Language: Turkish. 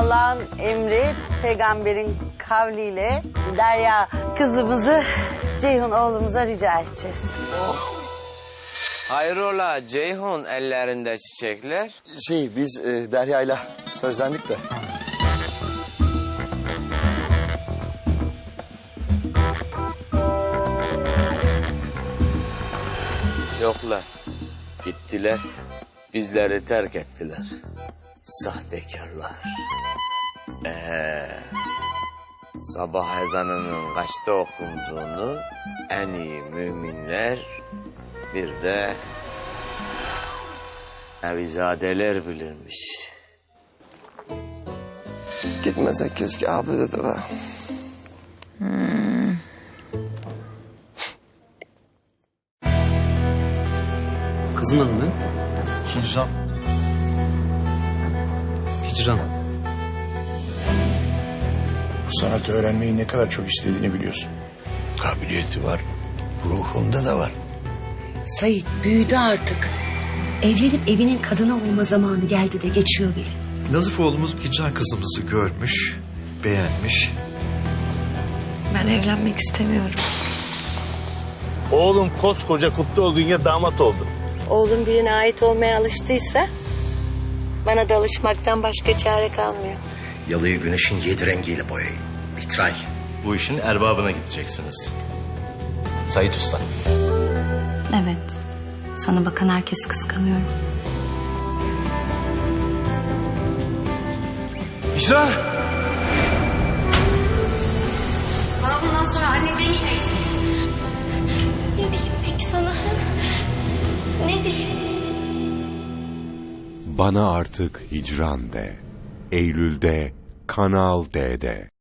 Allah'ın emri peygamberin kavliyle Derya kızımızı Ceyhun oğlumuza rica edeceğiz. Hayrola Ceyhun ellerinde çiçekler. Şey biz e, Derya'yla sözlendik de. Yoklar. Gittiler. Bizleri terk ettiler. Sahtekarlar. Ee, sabah ezanının kaçta okunduğunu en iyi müminler bir de Nevizadeler bilirmiş. Gitmesek keşke abi dedi be. Kızın adı ne? Hicran. Hicran. Bu sanatı öğrenmeyi ne kadar çok istediğini biliyorsun. Kabiliyeti var. Ruhunda da var. Sait büyüdü artık. Evlenip evinin kadını olma zamanı geldi de geçiyor bile. Nazif oğlumuz Hicran kızımızı görmüş, beğenmiş. Ben evlenmek istemiyorum. Oğlum koskoca kutlu olduğun ya damat oldu. Oğlum birine ait olmaya alıştıysa bana da alışmaktan başka çare kalmıyor. Yalıyı güneşin yedi rengiyle boyayın. Vitray. Bu işin erbabına gideceksiniz. Sait Usta. Evet. Sana bakan herkes kıskanıyorum. Hicran! Bana artık hicran de. Eylül'de Kanal D'de.